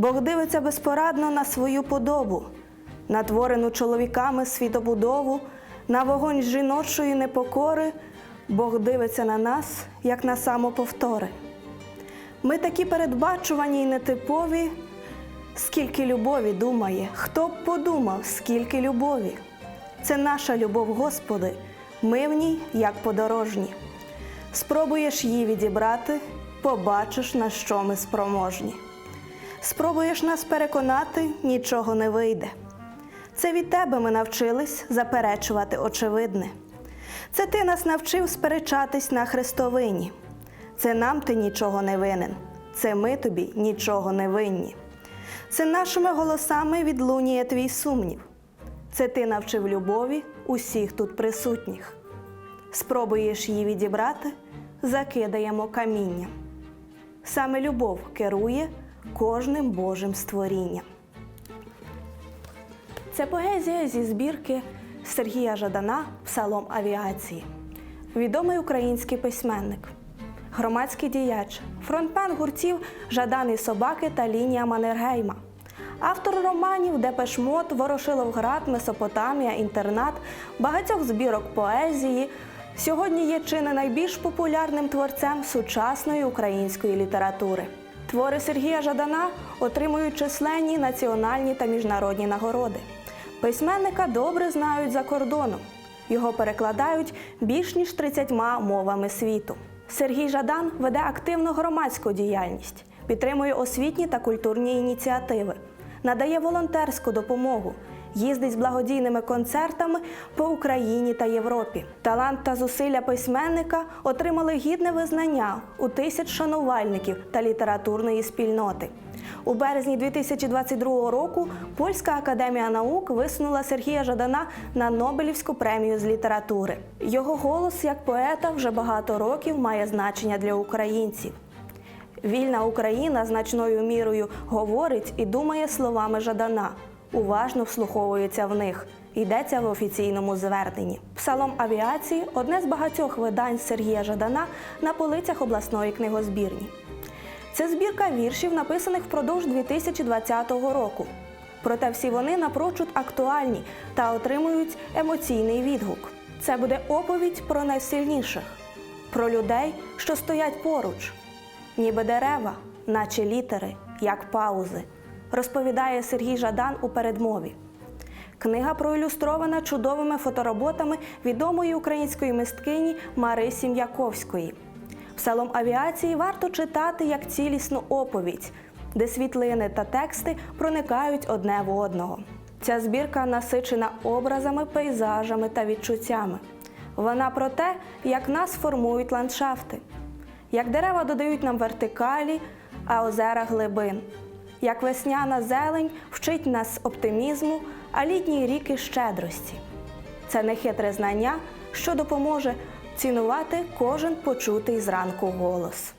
Бог дивиться безпорадно на свою подобу, на творену чоловіками світобудову, на вогонь жіночої непокори. Бог дивиться на нас, як на самоповтори. Ми такі передбачувані й нетипові, скільки любові думає, хто б подумав, скільки любові. Це наша любов, Господи, ми в ній, як подорожні. Спробуєш її відібрати, побачиш, на що ми спроможні. Спробуєш нас переконати, нічого не вийде. Це від тебе ми навчились заперечувати очевидне. Це ти нас навчив сперечатись на Христовині. Це нам ти нічого не винен, це ми тобі нічого не винні. Це нашими голосами відлунює твій сумнів. Це ти навчив любові усіх тут присутніх. Спробуєш її відібрати, закидаємо камінням. Саме любов керує кожним Божим створінням. Це поезія зі збірки Сергія Жадана Псалом авіації. Відомий український письменник, громадський діяч, фронтмен гуртів Жадан і собаки та лінія Маннергейма. Автор романів Депешмот, Ворошиловград, Месопотамія, Інтернат, багатьох збірок поезії. Сьогодні є чи не найбільш популярним творцем сучасної української літератури. Твори Сергія Жадана отримують численні національні та міжнародні нагороди. Письменника добре знають за кордоном. Його перекладають більш ніж 30 мовами світу. Сергій Жадан веде активну громадську діяльність, підтримує освітні та культурні ініціативи, надає волонтерську допомогу, їздить з благодійними концертами по Україні та Європі. Талант та зусилля письменника отримали гідне визнання у тисяч шанувальників та літературної спільноти. У березні 2022 року Польська академія наук висунула Сергія Жадана на Нобелівську премію з літератури. Його голос як поета вже багато років має значення для українців. Вільна Україна значною мірою говорить і думає словами Жадана, уважно вслуховується в них. Йдеться в офіційному зверненні. Псалом авіації одне з багатьох видань Сергія Жадана на полицях обласної книгозбірні. Це збірка віршів, написаних впродовж 2020 року. Проте всі вони напрочуд актуальні та отримують емоційний відгук. Це буде оповідь про найсильніших, про людей, що стоять поруч, ніби дерева, наче літери, як паузи, розповідає Сергій Жадан у передмові. Книга проілюстрована чудовими фотороботами відомої української мисткині Марисі М'яковської. Псалом авіації варто читати як цілісну оповідь, де світлини та тексти проникають одне в одного. Ця збірка насичена образами, пейзажами та відчуттями. Вона про те, як нас формують ландшафти, як дерева додають нам вертикалі, а озера глибин, як весняна зелень вчить нас оптимізму, а літні ріки щедрості. Це нехитре знання, що допоможе цінувати кожен почутий зранку голос.